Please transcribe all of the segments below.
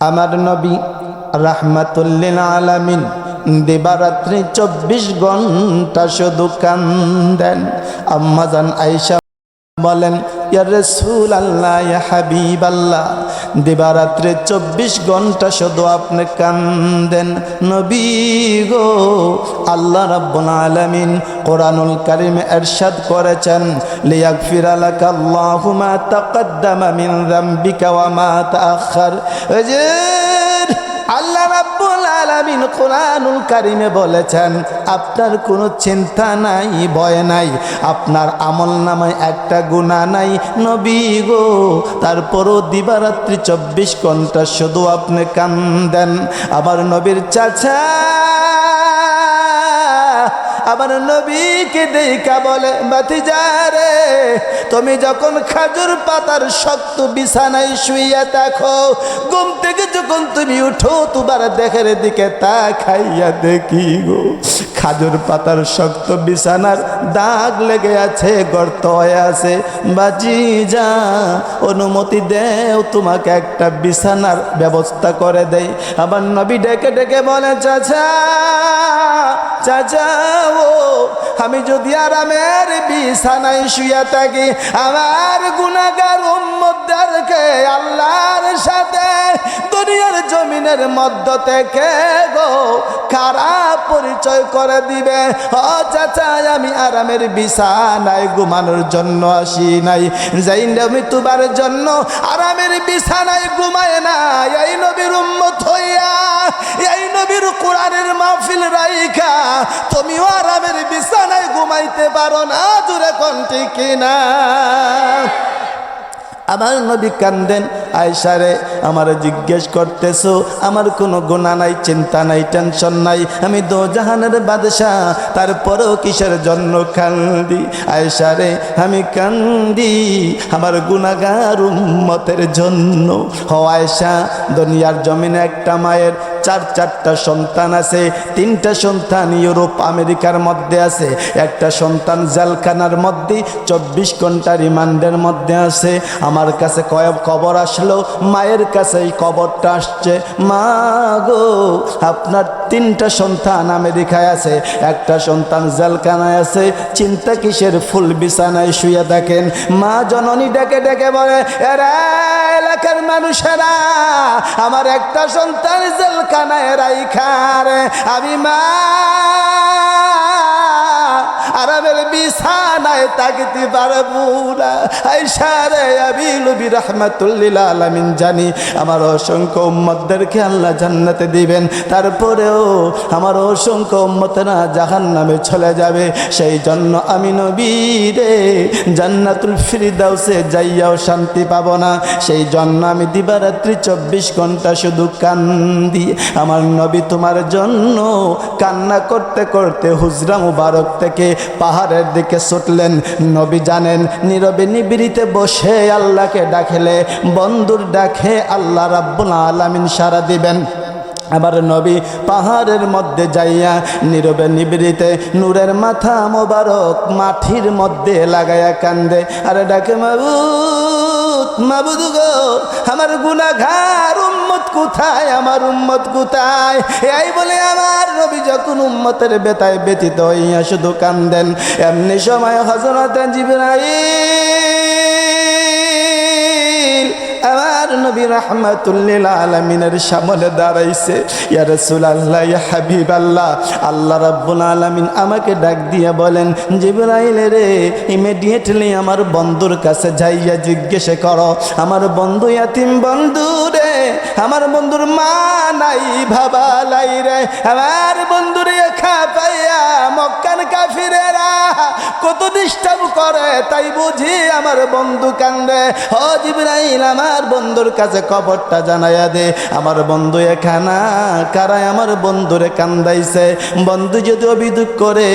আমার নবী রাহমাতুল্লিল আলামিন দিবারাত্রি চব্বিশ ঘণ্টা শুধু কান্দেন। আম্মাজান আয়েশা বলেন, ইয়া রসুল আল্লাহ ইয়া হাবিব আল্লাহ দিবারাত্রে চব্বিশ ঘণ্টা শুধু আপনি কান্দেন। নবী গো, আল্লাহ রাব্বুল আলামিন কোরআনুল কারিমে এরশাদ করেছেন, লিয়াগফির আলাকা আল্লাহু মা তাকদ্দামা মিন যামবিকা ওয়া মা তাআখার যে আলামিন কোরআনুল কারিমে বলেছেন, আপনার কোনো চিন্তা নাই, ভয় নাই, আপনার আমল নামায় একটা গুণা নাই, নবী গো। তারপরও দিবারাত্রি চব্বিশ ঘণ্টা শুধু আপনি কান দেন আবার নবীর চাচা আমার নবীকে দেখা বলে বাতিজারে তুমি যখন খাজুর পাতার শক্ত বিছানায় শুইয়া দেখো, ঘুম থেকে যখন তুমি উঠো, তোমার দেখের দিকে তা খাইয়া দেখি গো। খাজুর পাতার শক্ত বিছানার দাগ লেগে আছে, গর্ত হয়ে আছে। বাজি যা অনুমতি দেও, তোমাকে একটা বিছানার ব্যবস্থা করে দেই। আবার নবী ডেকে ডেকে বলে, চাচা চাচা ও আমি যদি আরামের বিছানায় শুয়ে থাকি, আমার গুণাগার উম্মতদেরকে আল্লাহর সাথে দুনিয়ার জমিনের মধ্য থেকে গো খারাপ পরিচয় করে দিবে? ও চাচা, আমি আরামের বিছানায় ঘুমানোর জন্য আসি নাই। যাই তোমার জন্য আরামের বিছানায় ঘুমায় না, এই নবীর উম্মত হইয়া, এই নবীর কোরআনের মাহফিল রাইখা তুমিও আরামের বিছানায় ঘুমাইতে পারো না দূরে কোন ঠিক না আমার নবী কান্দেন আয়সারে আমার জিজ্ঞেস করতেছো, আমার কোনো গুণা নাই, চিন্তা নাই, টেনশন নাই, আমি দো জাহানের বাদশাহ, তারপরেও কিসের জন্য কান্দি? আয়সারে আমি কান্দি আমার গুণাগার উম্মতের জন্য। হ আয়সা, দুনিয়ার জমিনে একটা মায়ের চার, চারটা সন্তান আছে, তিনটা সন্তান ইউরোপ, আমেরিকার মধ্যে আছে, একটা সন্তান জেলখানার মধ্যে, চব্বিশ ঘণ্টা রিমান্ডের মধ্যে আছে। আমার কাছে কয়েক কবর আসলো, মায়ের কাছে এই কবরটা আসছে। মা গো, আপনার তিনটা সন্তান আমেরিকায় আছে, একটা সন্তান জেলখানায় আছে, চিন্তা কিসের ফুল বিছানায় শুয়ে দেখেন। মা জননী ডেকে ডেকে বলে, এরা এলাকার মানুষেরা, আমার একটা সন্তান জেলখানায় রাইখার আমি মা আরামের বিছানায় তাকিতে পারব না। আইসারে আমি নবী রহমাতুল্লিল আলামিন জানি, আমার অসংখ্য উম্মতদেরকে আল্লাহ জান্নাতে দিবেন। তারপরেও আমার অসংখ্য উম্মতেরা জাহান নামে চলে যাবে। সেই জন্য আমি নবী রে জান্নাতুল ফিরদাউসে যাইয়াও শান্তি পাবো না। সেই জন্য আমি দিবারাত্রি চব্বিশ ঘণ্টা শুধু কান্দি। আমার নবী তোমার জন্য কান্না করতে করতে হুজরা মুবারক থেকে পাহাড়ের দিকে ছুটলেন। নবী জানেন, নীরবে নিবিড়িতে বসে আল্লাহকে ডাকলে, বন্ধুর ডাকে আল্লাহ রাব্বুল আলামিন সারা দিবেন। আবার নবী পাহাড়ের মধ্যে যাইয়া নীরবে নিবৃতে নূরের মাথা মোবারক মাঠির মধ্যে লাগাইয়া কান্দে। আরে ডাকে মাবুদ মাবুদ গো আমার গুনাঘার উম্মত কোথায়? আমার উম্মত কোথায়? এই বলে আমার নবী যখন উম্মতের বেতায় ব্যতীত হইয়া শুধু কান্দেন, এমনি সময় হজরত জিবরাইল আমার নবী রহমাতুল্লিল আলমিনের সামনে দাঁড়াইছে, ইয়া আল্লাহ ইয়া হাবিব আল্লাহ আল্লাহ রাব্বুল আলমিন আমাকে ডাক দিয়ে বলেন, জিবরাইল রে ইমিডিয়েটলি আমার বন্ধুর কাছে যাইয়া জিজ্ঞেস করো, আমার বন্ধু ইয়াতিম বন্ধু রে আমার বন্ধুর মা নাই ভাবা লাই রে। আমার বন্ধুর খা পাইয়া মক্কান কাফিরেরা কত ডিস্টার্ব করে, তাই বুঝি আমার বন্ধু কান্দে। ও জিবরাইল, আমার বন্ধুর কাছে খবরটা জানাইয়া দে। আমার বন্ধু এখানা কারায় আমার বন্ধুরে কান্দাইছে। বন্ধু যদি অভিযোগ করে,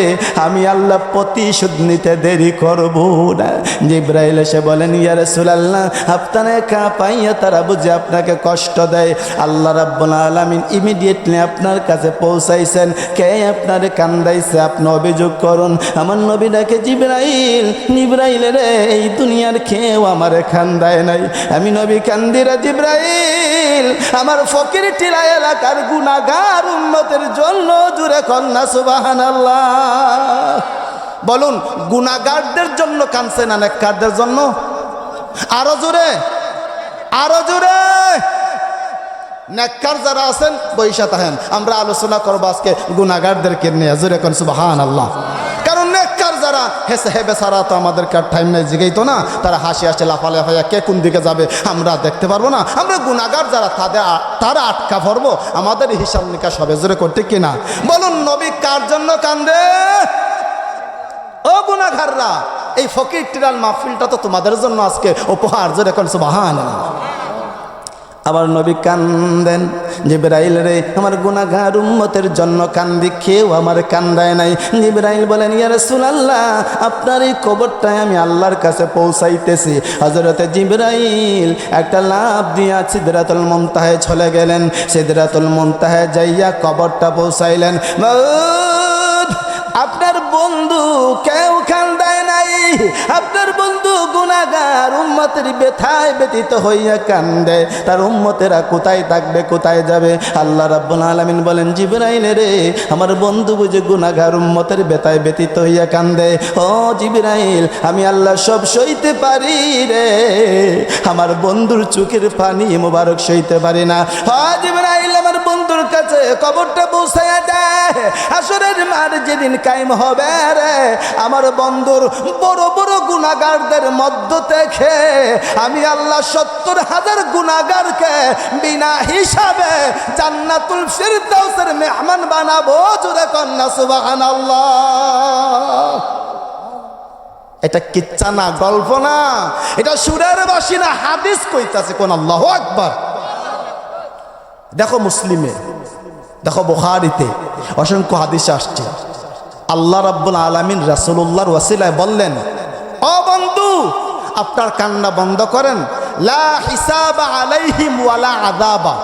আমি আল্লাহ প্রতিশোধ নিতে দেরি করব না। জিব্রাইল এসে বলেন, ইয়া রাসূলুল্লাহ, আপনারা একা পাইয়া তারা বুঝে আপনাকে কষ্ট দেয়। আল্লাহ রাব্বুল আলামিন ইমিডিয়েটলি আপনার কাছে পৌঁছাইছেন। কে আপনারে কান্দাইছে? আপনি অভিযোগ করুন। আমার নবী ডাকে, জিব্রাইল জিব্রাইল রে, এই দুনিয়ার কেউ আমার কান্দায় নাই। আমি নবী কান্দিরা জিব্রাইল, আমার ফকির টিলা এলাকার গুনাগার উন্নতের জন্য জুড়ে কন্যা সুবাহানাল্লাহ। বলুন গুনাগারদের জন্য কানছে না নেককারদের জন্য? আরও জোরে আরও জোরে। নেককার যারা আছেন, বৈশা থাকেন। আমরা আলোচনা করব আজকে গুনাগারদেরকে নিয়ে। জোরে কোন সুবাহান আল্লাহ কারণ নেককার যারা হেসে হেবে সারা তো আমাদের কার টাইম নেই জিগেই তো না। তারা হাসি হাসি লাফা লাফাইয়া কে কোন দিকে যাবে, আমরা দেখতে পারব না। আমরা গুনাগার যারা, তাদের তারা আটকা ভরবো আমাদের হিসাব নিকাশ হবে, জোরে করতে কিনা? বলুন, নবী কার জন্য কান্দে? ও গুনাঘাররা এই ফকির টিরাল মাহফিলটা তো তোমাদের জন্য আজকে উপহার, জোরে কোন সুবাহান আবার নবী কান্দেন, জিব্রাইল রে, আমার গুনাহগার উম্মতের জন্য কান্দি, কেউ আমার কান্দায় নাই। জিব্রাইল বলেন, ইয়া রাসূলুল্লাহ, আপনার এই কবরটায় আমি আল্লাহর কাছে পৌঁছাইতেছি। হযরতে জিব্রাইল একটা লাভ দিয়া সিদরাতুল মুনতাহায় চলে গেলেন। সিদরাতুল মুনতাহায় যাইয়া কবরটা পৌঁছাইলেন। আপনার বন্ধু কেউ কান্দায় নাই। আপনার বন্ধু গুনাগার উম্মতের ব্যথায় ব্যতীত হইয়া কান্দে। তার উম্মতেরা কোথায় থাকবে, কোথায় যাবে? আল্লাহ রাব্বুল আলামিন বলেন, জিবরাইল রে, আমার বন্ধু বুঝে গুনাগার উম্মতের ব্যথায় ব্যতীত হইয়া কান্দে। ও জিবরাইল, আমি আল্লাহ সব সইতে পারি রে। আমার বন্ধুর চোখের পানি মোবারক সইতে পারি না। হ জিবরাইল, আমার বন্ধুর কাছে কবরটা পৌঁছাইয়া দেয় আসরের মার যেদিন কায়েম হবে রে। আমার বন্ধুর বড় বড় গুনাগারদের মধ্য থেকে আমি আল্লাহ সত্তর হাজার গুনাগারকে বিনা হিসাবে জান্নাতুল ফিরদাউসের মেহমান বানাবো জুড়ে কন্যা, সুবহানাল্লাহ। এটা কিচ্ছা না, গল্প না। এটা সুরের বাসী না, হাদিস কইতাছে কোন আল্লাহ আকবার। দেখো মুসলিমে, দেখো বুখারিতে অসংখ্য হাদিস আসছে। আল্লাহ রাব্বুল আলামিন রাসূলুল্লাহর ওয়াসিলায় বললেন, ও বন্ধু, আপনার কান্না বন্ধ করেন। লা হিসাবা আদাবা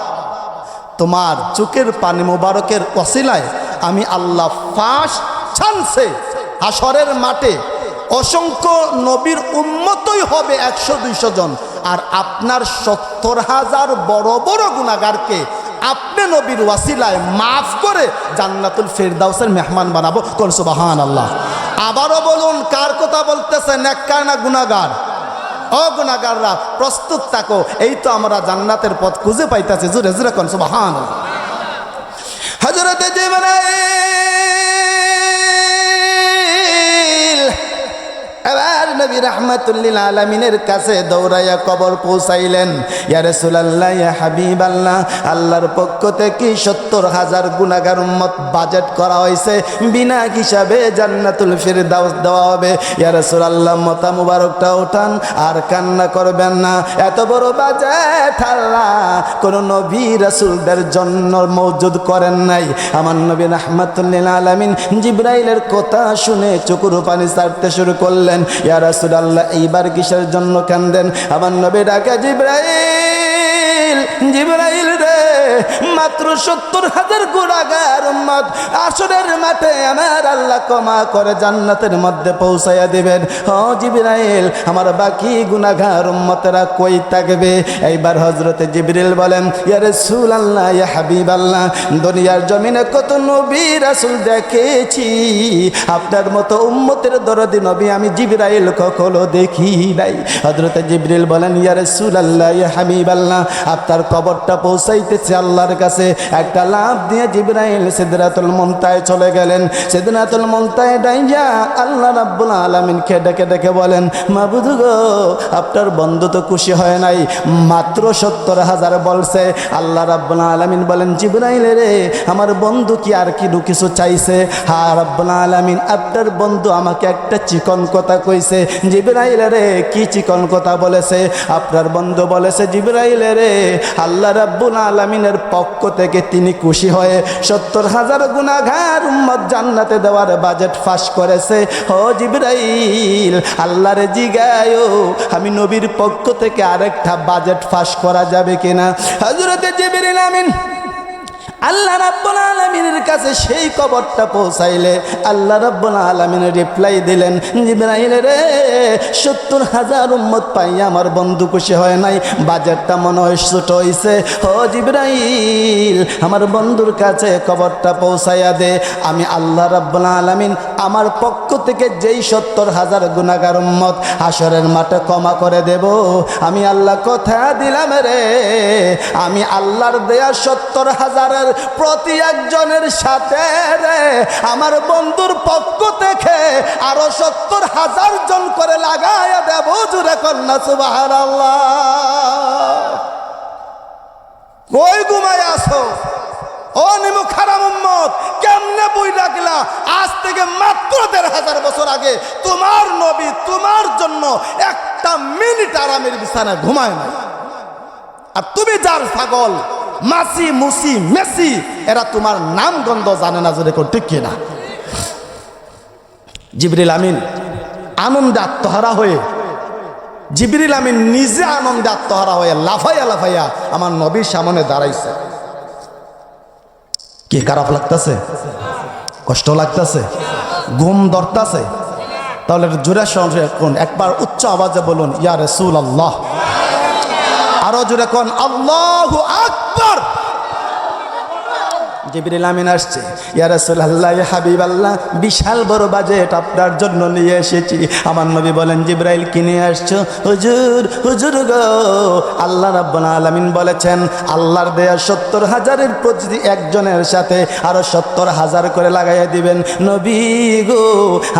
তোমার চোখের পানি মোবারকের ওয়াসিলায় আমি আল্লাহ ফাঁস ছানছে। হাসরের মাঠে অসংখ্য নবীর উন্মতই হবে একশো দুইশো জন। আর আপনার সত্তর হাজার বড় বড় গুণাগারকে নবীর ওয়াসিলায় মাফ করে জান্নাতুল ফেরদাউসের মেহমান বানাবো। কোন সুবাহান আল্লাহ আবারও বলুন, কার কথা বলতেছে নেককার না গুণাগার অগুণাগাররা গুণাগাররা প্রস্তুত থাকো। এই তো আমরা জান্নাতের পথ খুঁজে পাইতেছি। জুরে জুরে কোন সুবাহান হাজরতে জিবরাইল নবী রাহমাতুল্লিল আলমিনের কাছে দৌড়াইয়া কবর পৌঁছাইলেন। ইয়া রাসূলুল্লাহ, ইয়া হাবিবাল্লাহ, আল্লাহর পক্ষ থেকে সত্তর হাজার গুনাগার উম্মত বাজেট করা হয়েছে। বিনা হিসাবে জান্নাতুল ফিরদাউস দেওয়া হবে। ইয়া রাসূলুল্লাহ মতা মুবারকটা ওঠান আর কান্না করবেন না। এত বড় বাজেট আল্লাহ কোন নবী রাসূলদের জন্য মওজুদ করেন নাই। আমার নবী রাহমাতুল্লিল আলামিন জিব্রাইলের কথা শুনে চকুর পানি ছাড়তে শুরু করলেন। ইয়া রাসূলুল্লাহ এইবার কিসের জন্য কান্দেন? আমার নবী ডাকে জিব্রাইল জিব্রাইল রে, মাত্র সত্তর হাজার গুণাগার উম্মত। আসরের মাঠে আমার আল্লাহ করে জান্নাতের মধ্যে পৌঁছাইয়া দিবেন। জিব্রাইল, আমার বাকি গুণাগার উম্মতেরা কই থাকবে? এইবার হজরতে বলেন, ইয়া রাসূল আল্লাহ ইয়া হাবিব আল্লাহ দুনিয়ার জমিনে কত নবী রাসুল দেখেছি। আপনার মতো উম্মতের দরদি নবী আমি জিবরাইল কখনো দেখি নাই। হজরতে জিবরিল বলেন ইয়ারে রাসূল আল্লাহ ইয়া হাবিব আল্লাহ আপনার কবরটা পৌঁছাইতেছে আল্লাহর কাছে। একটা লাভ দিয়ে জিবরাইল সিদরাতুল মুনতায় চলে গেলেন। সিদরাতুল মুনতায় ডাইয়া আল্লাহ রাব্বুল আলামিনকে ডেকে ডেকে বলেন, মাবুদু গো, আপনার বন্ধু তো খুশি হয় নাই। মাত্র সত্তর হাজার বলছে। আল্লাহ রাব্বুল আলামিন বলেন, জিবরাইল রে, আমার বন্ধু কি আর কি কিছু চাইছে? হা রাব্বুল আলামিন, আপনার বন্ধু আমাকে একটা চিকন কথা কইছে। জিবরাইল রে, কি চিকন কথা বলেছে? আপনার বন্ধু বলেছে, জিবরাইল রে আল্লাহ রাব্বুল আলমিনের পক্ষ থেকে তিনি খুশি হয়ে সত্তর হাজার গুণাঘার উম্মত জান্নাতে দেওয়ার বাজেট ফাঁস করেছে। ও জিব্রাইল, আল্লাহরে জিগায়ও আমি নবীর পক্ষ থেকে আরেকটা বাজেট ফাঁস করা যাবে কিনা? হজরতে জিবরিল আমিন আল্লাহ রাব্বুল আলামিনের কাছে সেই কবরটা পৌঁছাইলে আল্লাহ রাব্বুল আলামিনের রিপ্লাই দিলেন, জিবরাইল রে, সত্তর হাজার উম্মত পাই আমার বন্ধু খুশি হয় নাই, বাজারটা মনে হয় ছোট হইছে। ও জিবরাইল, আমার বন্ধুর কাছে কবরটা পৌঁছাইয়া দে, আমি আল্লাহ রাব্বুল আলামিন আমার পক্ষ থেকে যেই সত্তর হাজার গুণাগার উম্মত আসরের মাঠে ক্ষমা করে দেব, আমি আল্লাহ কথা দিলাম রে। আমি আল্লাহর দেয়া সত্তর হাজারের প্রতি একজনের সাথে রে। আমার বন্ধুর পক্ষ থেকে আরও সত্তর হাজার জন করে লাগায় দেব জুড়ে কন্যা সুবাহার আল্লাহ কই ঘুমাই আসো নিমু বই আজ থেকে মাত্র দেড় হাজার বছর আগে তোমার নবী তোমার জন্য একটা আর তুমি যার ছাগল এরা তোমার নাম গন্ধ জানে না জোরে ঠিক কিনা। জিবরিল আমিন আনন্দে আত্মহারা হয়ে, জিবরিল আমিন নিজে আনন্দে আত্মহারা হয়ে লাফাইয়া লাফাইয়া আমার নবীর সামনে দাঁড়াইছে। কি খারাপ লাগতেছে? কষ্ট লাগতেছে? ঘুম ধরতেছে? তাহলে জোরে সঙ্গে কোন, একবার উচ্চ আওয়াজে বলুন, ইয়া রসুল আল্লাহ আরও জোরে কোন, আল্লাহ জিবরিল আমিন আসছে, ইয়া রাসূলুল্লাহ, ইয়া হাবিবাল্লাহ, বিশাল বড় বাজেট আপনার জন্য নিয়ে এসেছি। আমার নবী বলেন, জিব্রাইল কিনে আসছো? হুজুর হুজুর গো। আল্লাহ রাব্বুল আলামিন বলেছেন, আল্লাহর দেয়া সত্তর হাজারের প্রতি একজনের সাথে আরও সত্তর হাজার করে লাগাইয়া দিবেন। নবী গো,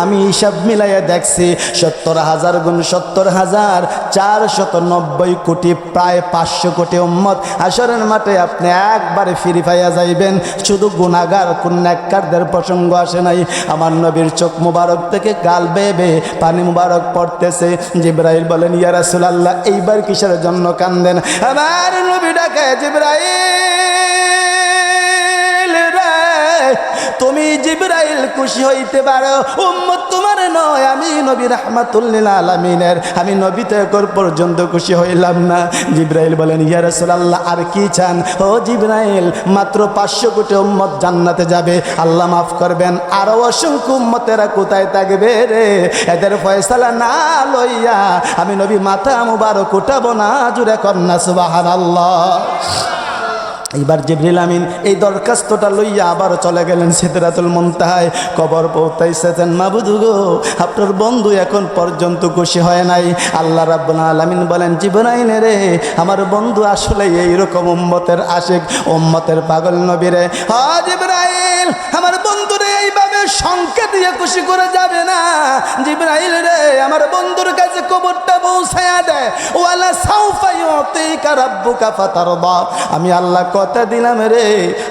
আমি হিসাব মিলাইয়া দেখছি, সত্তর হাজার গুণ সত্তর হাজার চার শত নব্বই কোটি, প্রায় পাঁচশো কোটি উম্মত আসরের মাঠে আপনি একবারে ফিরি পাইয়া যাইবেন। শুধু গুণাগার কন্যাকারদের প্রসঙ্গ আসে নাই। আমার নবীর চোখ মুবারক থেকে গাল বেবে পানি মুবারক পড়তেছে। জিব্রাইল বলেন, ইয়া রাসূলুল্লাহ, এইবার কিসের জন্য কান্দেন? আমার নবী ডাকে, জিব্রাইল! তুমি জিব্রাইল খুশি হইতে পারো। উম্মত তোমার নয়, আমি নবী রাহমাতুল্লিল আলামিনের। আমি নবী একর পর্যন্ত খুশি হইলাম না। জিব্রাইল বলেন, ইয়া রাসূলুল্লাহ, আর কি চান? ও জিব্রাইল, মাত্র পাঁচশো কোটি উম্মত জান্নাতে যাবে। আল্লাহ মাফ করবেন, আরও অসংখ্য উম্মতেরা কোথায় থাকবে রে? এদের ফয়সালা না লইয়া আমি নবী মাথা মুবারক উঠাবো না জুড়ে কন্যা সুবহানাল্লাহ। এইবার জিবরিল আমিন এই দরখাস্তটা লইয়া আবার চলে গেলেন সিদরাতুল মুনতাহায় কবর পৌঁছাইছেন মাবুদু গো, আপনার বন্ধু এখন পর্যন্ত খুশি হয় নাই। আল্লাহ রাব্বুল আলামিন বলেন জিবরাইল রে, আমার বন্ধু আসলে এইরকম উম্মতের আশিক, উম্মতের পাগল নবী রে। হা জিবরাইল, আমার বন্ধুরে এইভাবে সংখ্যা দিয়ে খুশি করে যাবে না। জিবরাইল রে, আমার বন্ধুর কাছে কবরটা পৌঁছায়া দেয় ওয়ালা সাউফা ইউতিকা রাব্বুকা ফাতারদা। আমি আল্লাহ কথা দিলাম রে,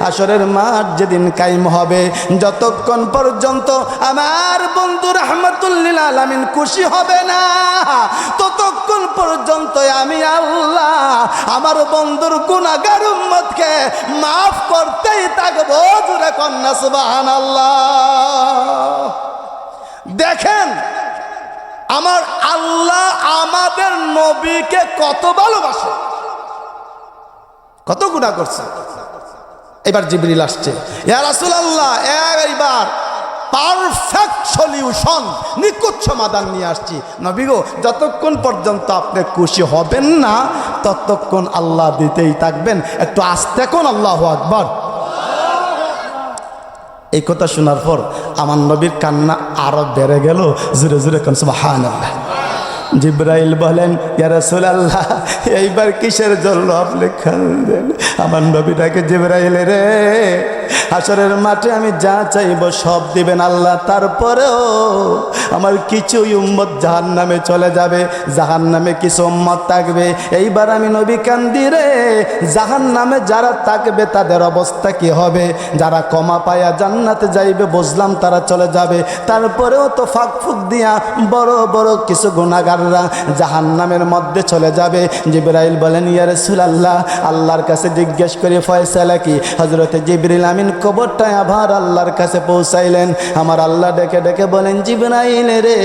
আসরের মাঠ যেদিন কাইম হবে। যতক্ষণ পর্যন্ত আমার বন্ধু রহমতুল্লিল আলামিন খুশি হবে না, ততক্ষণ পর্যন্ত আমি আল্লাহ আমার বন্ধুর গুণাগার উম্মতকে মাফ করতেই থাকব। জুড়ে কন্যা সুবাহান আল্লাহ দেখেন, আমার আল্লাহ আমাদের নবীকে কত ভালোবাসে। কত গুণা করছে? এবার জিবরিল আসছে। ইয়া রাসূলুল্লাহ এইবার পারফেক্ট সলিউশন নিকুট সমাধান নিয়ে আসছি। নবী গো, যতক্ষণ পর্যন্ত আপনি খুশি হবেন না, ততক্ষণ আল্লাহ দিতেই থাকবেন। একটু আস্তে কোন আল্লাহ আকবর। এই কথা শোনার পর আমার নবীর কান্না আরও বেড়ে গেল। জুড়ে জুড়ে কোন সুবহান আল্লাহ জিব্রাইল বলেন ইয়ারসুল্লাহ এইবার কিসের জন্য আপনি খান্দেন? আমার নবীটাকে জিব্রাইল রে আসরের মাঠে আমি যা চাইব সব দিবেন আল্লাহ, তারপরেও আমার কিছু উম্মত জাহান নামে চলে যাবে জাহান নামে কিছু উম্মত থাকবে। এইবার আমি নবী কান্দি রে জাহান নামে যারা থাকবে তাদের অবস্থা কি হবে? যারা কমা পায়া জান্নাতে যাইবে, বুঝলাম তারা চলে যাবে। তারপরেও তো ফাঁক ফুক দিয়া বড় বড় কিছু গুণাগার গুনাহগাররা জাহান্নামের মধ্যে চলে যাবে। জিব্রাইল বলেন, ইয়া রাসূলুল্লাহ, আল্লাহর কাছে জিজ্ঞেস করে, ফয়সালা কি? হযরতে জিবরিল আমিন কবরটা আবার আল্লাহর কাছে পৌঁছাইলেন। আমার আল্লাহ ডেকে ডেকে বলেন, জিবরাইল রে,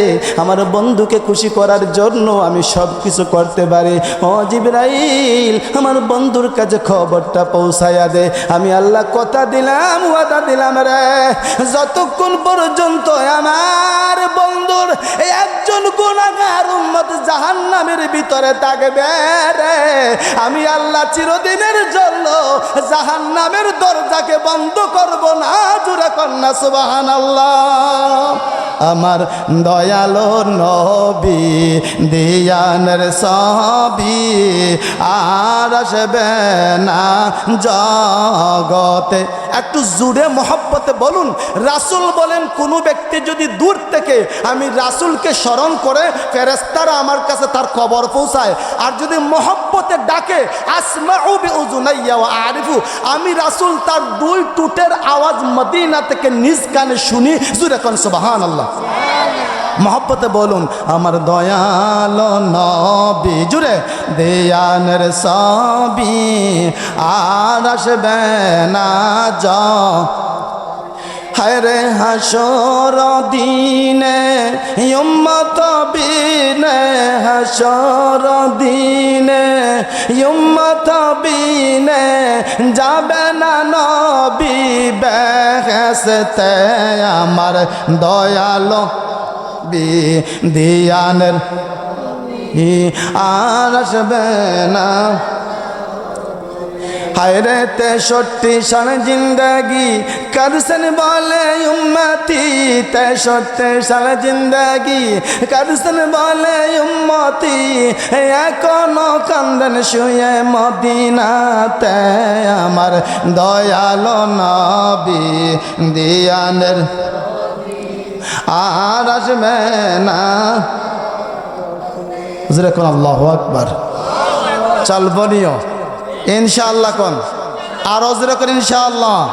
আমার বন্ধুকে খুশি করার জন্য আমি সব কিছু করতে পারি। ও জিবরাইল, আমার বন্ধুর কাছে খবরটা পৌঁছাইয়া দে। আমি আল্লাহ কথা দিলাম, ওয়াদা দিলাম রে। যতক্ষণ পর্যন্ত আমার বন্ধুর একজন গুণাগার উম্মত জাহান্নামের ভিতরে থাকবে রে, আমি আল্লাহ চিরদিনের জন্য জাহান্নামের দরজাকে বন্ধ করব না জুড়ে কন্যা সুবাহান আমার দয়ালো নবী দিয়ানের সবি আর আসবে না জগতে। একটু জুড়ে মহব্বতে বলুন, রাসুল বলেন, কোনো ব্যক্তি যদি দূর থেকে আমি রাসুলকে স্মরণ করে ফেরেস্তারা আমার কাছে তার খবর পৌঁছায়, আর যদি মহব্বতে ডাকে আরিফু আমি রাসুল তার দুই টুটের আওয়াজ মদিনা থেকে নিজ কানে শুনি, জুড়ে কন সুবাহান আল্লাহ মহব্বতে বলুন, আমার দয়াল নবী জুড়ে দেয়ানের সবই আর আসবে না যা হায়রে হাসর দিনে ইম্মত বিনে, হাসর দিনে ইম্মত বিনে যাবে না নবী বেহেসতে আমার দয়ালো বি দিয়ানের ই আর আসবে না। হায়রে তেষট্টি সাল জিন্দগি করছেন বলে উম্মতি। তেষট্টি সাল জিন্দগি করছেন বলে উম্মতি। এখনও কান্দন শুয়ে মদিনাতে আমার দয়ালো নবী দিয়ানের আর আসবে না। যেরকম আল্লাহ আকবার। চলবনীয়। ইনশাআল্লাহ কোন? আর অজরে করেন ইনশাআল্লাহ।